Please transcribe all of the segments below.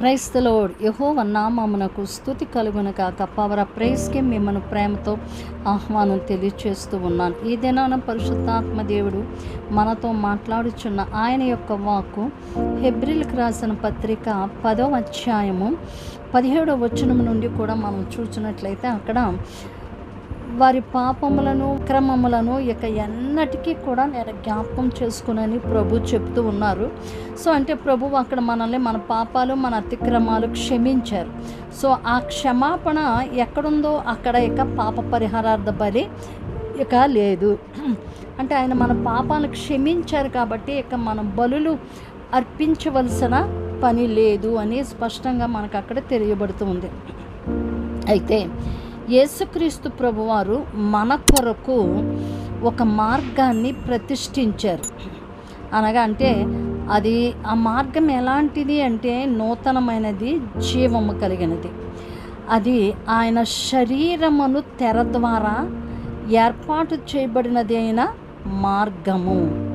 క్రైస్తలోడ్ యహోవ నామమునకు స్థుతి కలుగును కాక పవర ప్రైస్కి మిమ్మల్ని ప్రేమతో ఆహ్వానం తెలియచేస్తూ ఉన్నాను. ఈ దినాన పరిశుద్ధాత్మ దేవుడు మనతో మాట్లాడుచున్న ఆయన యొక్క వాక్కు హెబ్రిల్కి రాసిన పత్రిక పదో అధ్యాయము పదిహేడవ వచనం నుండి కూడా మనం చూసినట్లయితే అక్కడ వారి పాపములను క్రమములను ఇక ఎన్నటికీ కూడా నేను జ్ఞాపకం చేసుకునని ప్రభు చెప్తూ ఉన్నారు. సో అంటే ప్రభు అక్కడ మనల్ని మన పాపాలు మన అతిక్రమాలు క్షమించారు. సో ఆ క్షమాపణ ఎక్కడుందో అక్కడ ఇక పాప పరిహారార్థ బలి ఇక లేదు. అంటే ఆయన మన పాపాలు క్షమించారు కాబట్టి ఇక మన బలులు అర్పించవలసిన పని లేదు అని స్పష్టంగా మనకు అక్కడ తెలియబడుతుంది అయితే యేసుక్రీస్తు ప్రభువారు మన కొరకు ఒక మార్గాన్ని ప్రతిష్ఠించారు. అనగా అంటే అది ఆ మార్గం ఎలాంటిది అంటే నూతనమైనది జీవము కలిగినది. అది ఆయన శరీరమును తెర ద్వారా ఏర్పాటు చేయబడినది అయిన మార్గము.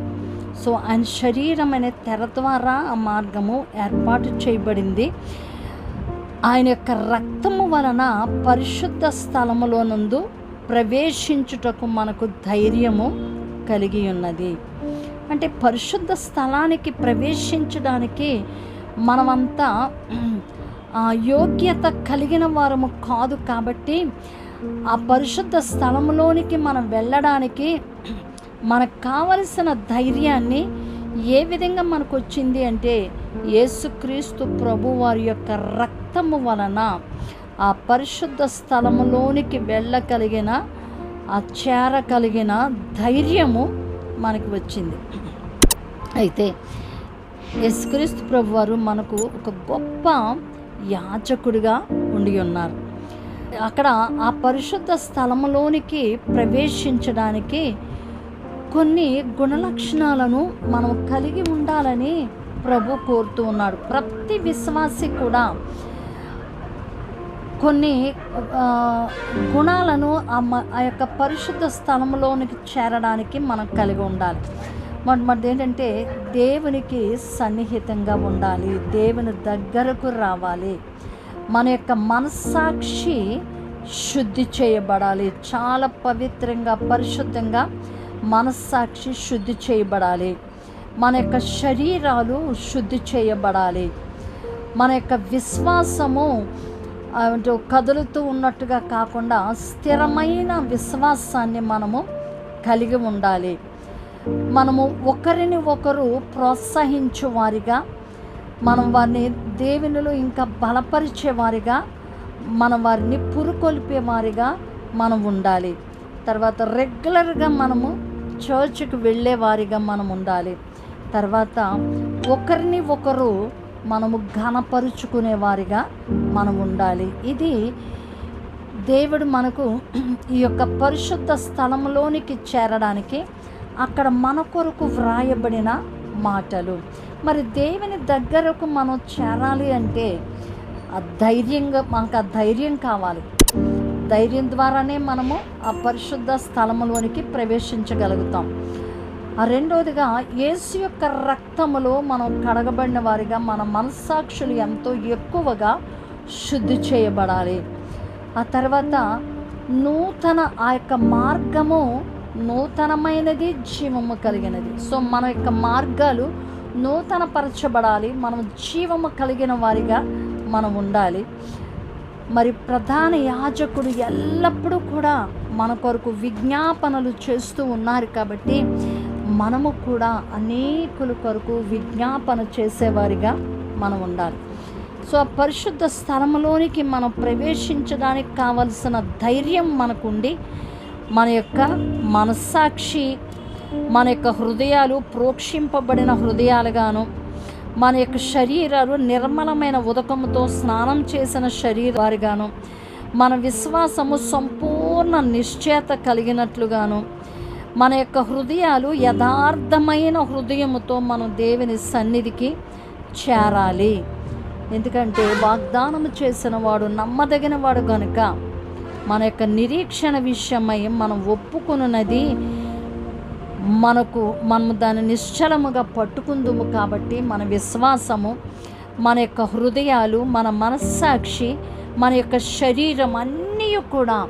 సో ఆయన శరీరం అనే తెర ద్వారా ఆ మార్గము ఏర్పాటు చేయబడింది. ఆయన యొక్క రక్తము వలన పరిశుద్ధ స్థలములోనందు ప్రవేశించుటకు మనకు ధైర్యము కలిగి ఉన్నది. అంటే పరిశుద్ధ స్థలానికి ప్రవేశించడానికి మనమంతా యోగ్యత కలిగిన వారము కాదు కాబట్టి ఆ పరిశుద్ధ స్థలంలోనికి మనం వెళ్ళడానికి మనకు కావలసిన ధైర్యాన్ని ఏ విధంగా మనకు వచ్చింది అంటే యేసుక్రీస్తు ప్రభు వారి యొక్క రక్తము వలన ఆ పరిశుద్ధ స్థలములోనికి వెళ్ళగలిగిన ఆ చేర కలిగిన ధైర్యము మనకు వచ్చింది. అయితే యేసుక్రీస్తు ప్రభు వారు మనకు ఒక గొప్ప యాచకుడిగా ఉండి ఉన్నారు. అక్కడ ఆ పరిశుద్ధ స్థలములోనికి ప్రవేశించడానికి కొన్ని గుణలక్షణాలను మనం కలిగి ఉండాలని ప్రభు కోరుతూ ఉన్నాడు. ప్రతి విశ్వాసి కూడా కొన్ని గుణాలను ఆ యొక్క పరిశుద్ధ స్థలంలోనికి చేరడానికి మనం కలిగి ఉండాలి. మొట్టమొదటి ఏంటంటే దేవునికి సన్నిహితంగా ఉండాలి. దేవుని దగ్గరకు రావాలి. మన యొక్క మనస్సాక్షి శుద్ధి చేయబడాలి. చాలా పవిత్రంగా పరిశుద్ధంగా మనస్సాక్షి శుద్ధి చేయబడాలి. మన యొక్క శరీరాలు శుద్ధి చేయబడాలి. మన యొక్క విశ్వాసము అంటే కదులుతూ ఉన్నట్టుగా కాకుండా స్థిరమైన విశ్వాసాన్ని మనము కలిగి ఉండాలి. మనము ఒకరిని ఒకరు ప్రోత్సహించు వారిగా మనం వారిని దేవునిలో ఇంకా బలపరిచే వారిగా మనం వారిని పురుకొల్పే వారిగా మనం ఉండాలి. తర్వాత రెగ్యులర్గా మనము చర్చ్కి వెళ్ళే వారిగా మనం ఉండాలి. తర్వాత ఒకరిని ఒకరు మనము ఘనపరుచుకునే వారిగా మనం ఉండాలి. ఇది దేవుడు మనకు ఈ యొక్క పరిశుద్ధ స్థలంలోనికి చేరడానికి అక్కడ మన కొరకు వ్రాయబడిన మాటలు. మరి దేవుని దగ్గరకు మనం చేరాలి అంటే ఆ ధైర్యంగా మనకు ఆ ధైర్యం కావాలి. ధైర్యం ద్వారానే మనము ఆ పరిశుద్ధ స్థలములోనికి ప్రవేశించగలుగుతాం. ఆ రెండవదిగా యేసు యొక్క రక్తములో మనం కడగబడిన వారిగా మన మనస్సాక్షులు ఎంతో ఎక్కువగా శుద్ధి చేయబడాలి. ఆ తర్వాత నూతన ఆ యొక్క మార్గము నూతనమైనది జీవము కలిగినది. సో మన యొక్క మార్గాలు నూతనపరచబడాలి. మనం జీవము కలిగిన వారిగా మనం ఉండాలి. మరి ప్రధాన యాజకుడు ఎల్లప్పుడూ కూడా మన కొరకు విజ్ఞాపనలు చేస్తూ ఉన్నారు కాబట్టి మనము కూడా అనేకుల కొరకు విజ్ఞాపన చేసేవారిగా మనం ఉండాలి. సో ఆ పరిశుద్ధ స్థలంలోనికి మనం ప్రవేశించడానికి కావలసిన ధైర్యం మనకుండి మన యొక్క మనస్సాక్షి మన యొక్క హృదయాలు ప్రోక్షింపబడిన హృదయాలుగాను మన యొక్క శరీరాలు నిర్మలమైన ఉదకముతో స్నానం చేసిన శరీరాలుగాను మన విశ్వాసము సంపూర్ణ నిశ్చేత కలిగినట్లుగాను మన యొక్క హృదయాలు యథార్థమైన హృదయముతో మనం దేవుని సన్నిధికి చేరాలి. ఎందుకంటే వాగ్దానం చేసిన వాడు నమ్మదగిన వాడు కనుక మన యొక్క నిరీక్షణ విషయమై మనం ఒప్పుకున్నది మనకు మనము దాన్ని నిశ్చలముగా పట్టుకుందుము కాబట్టి మన విశ్వాసము మన యొక్క హృదయాలు మన మనస్సాక్షి మన యొక్క శరీరం అన్నీ కూడా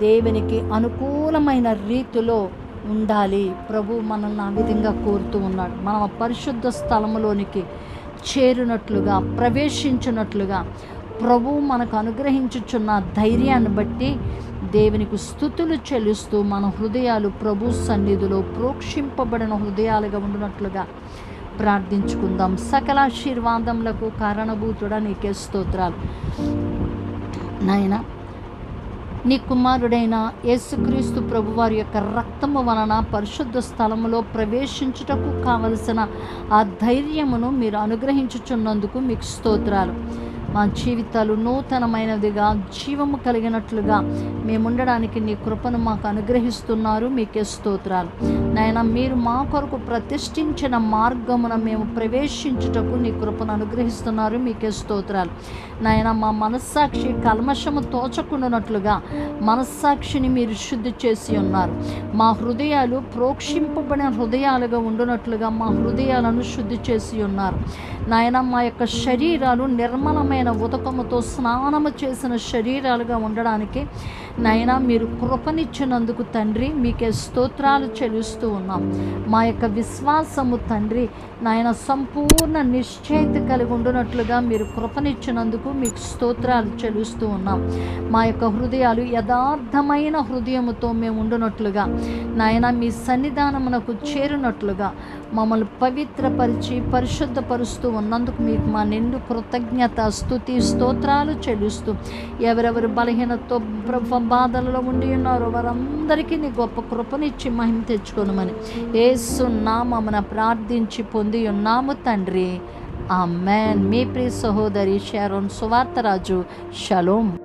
దేవునికి అనుకూలమైన రీతిలో ఉండాలి. ప్రభు మనల్ని ఆ విధంగా కోరుతూ ఉన్నాడు. మనం పరిశుద్ధ స్థలములోనికి చేరినట్లుగా ప్రవేశించినట్లుగా ప్రభు మనకు అనుగ్రహించుచున్న ధైర్యాన్ని బట్టి దేవునికి స్థుతులు చెల్లిస్తూ మన హృదయాలు ప్రభు సన్నిధిలో ప్రోక్షింపబడిన హృదయాలుగా ఉండినట్లుగా ప్రార్థించుకుందాం. సకల ఆశీర్వాదములకు కారణభూతుడా నీకే స్తోత్రాలు. నాయనా నీ కుమారుడైన యేసుక్రీస్తు ప్రభువారి యొక్క రక్తము వలన పరిశుద్ధ స్థలములో ప్రవేశించుటకు కావలసిన ఆ ధైర్యమును మీరు అనుగ్రహించుచున్నందుకు మీకు స్తోత్రాలు. మా జీవితాలు నూతనమైనదిగా జీవము కలిగినట్లుగా. మేము ఉండడానికి నీ కృపను మాకు అనుగ్రహిస్తున్నారు. మీకే స్తోత్రాలు. నాయన మీరు మా కొరకు ప్రతిష్ఠించిన మార్గమున మేము ప్రవేశించుటకు నీ కృపను అనుగ్రహిస్తున్నారు. మీకే స్తోత్రాలు. నాయన మా మనస్సాక్షి కల్మషము తోచకుండానట్లుగా మనస్సాక్షిని మీరు శుద్ధి చేసి ఉన్నారు. మా హృదయాలు ప్రోక్షింపబడిన హృదయాలుగా ఉండునట్లుగా మా హృదయాలను శుద్ధి చేసి ఉన్నారు. నాయన మా యొక్క శరీరాలు నిర్మలమైన ఉదకముతో స్నానము చేసిన శరీరాలుగా ఉండడానికి నాయన మీరు కృపనిచ్చినందుకు తండ్రి మీకే స్తోత్రాలు చెల్లిస్తూ ఉన్నాం. మా యొక్క విశ్వాసము తండ్రి నాయన సంపూర్ణ నిశ్చయిత కలిగి ఉండునట్లుగా మీరు కృపనిచ్చినందుకు మీకు స్తోత్రాలు చెల్లిస్తూ ఉన్నాం. మా యొక్క హృదయాలు యథార్థమైన హృదయముతో మేము ఉండునట్లుగా నాయన మీ సన్నిధానమునకు చేరునట్లుగా మమ్మల్ని పవిత్రపరిచి పరిశుద్ధపరుస్తూ ఉన్నందుకు మీకు మా నిండు కృతజ్ఞత స్థుతి స్తోత్రాలు చెల్లిస్తూ ఎవరెవరు బలహీనతో ప్రభ బాధలలో ఉండి ఉన్నారో వారందరికీ నీ గొప్ప కృపనిచ్చి మహిమ తెచ్చుకోనమని ఏసున్నామన ప్రార్థించి పొంది ఉన్నాము తండ్రి. ఆ మ్యాన్ మీ ప్రియ సహోదరి షారోన్ సువార్తరాజు. షలోం.